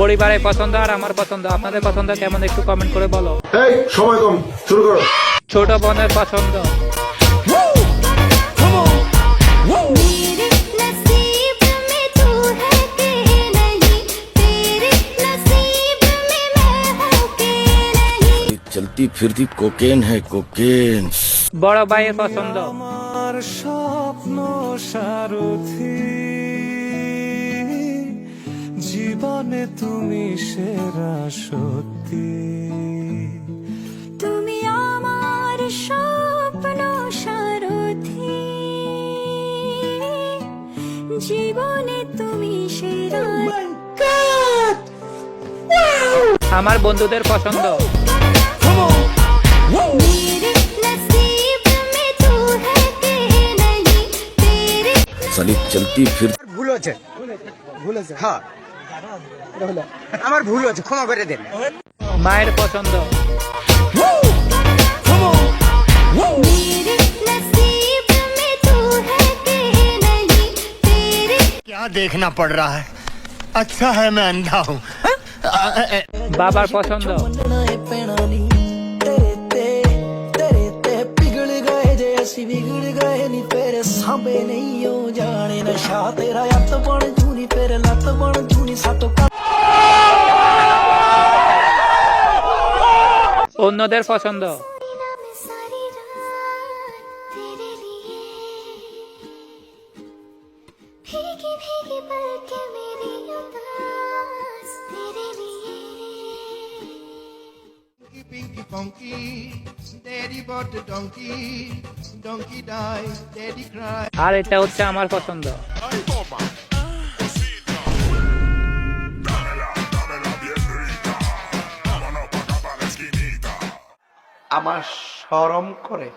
পরিবারের পছন্দ আর আমার পছন্দ? আপনাদের পছন্দ কেমন একটু কমেন্ট করে বলো। সময় কম শুরু করো। ছোট বোনের পছন্দ। চলতি ফিরতি কোকেন হ্যাঁ কোকেন বড় ভাইয়ের পছন্দ। আমার স্বপ্ন সারথী। জীবনে তুমি সেরা সত্যি। তুমি আমার স্বপ্ন সারথি। জীবনে তুমি সেরা। আমার বন্ধুদের পছন্দ। চলতি ফির ভুল আছে ভুল আছে হ্যাঁ আমার ভুল হচ্ছে ক্ষমা করে দেন। মায়ের পছন্দ। देखना पड़ रहा है? अच्छा है मैं अंधा हूँ। बाबा पसंद। बिगड़ गए नी तेरे नहीं हो जाने नशा तेरा हत बन जूनी तेरे लत बन जूनी सातो daddy cried. আর এটা হচ্ছে আমার পছন্দ। আমার শরম করে।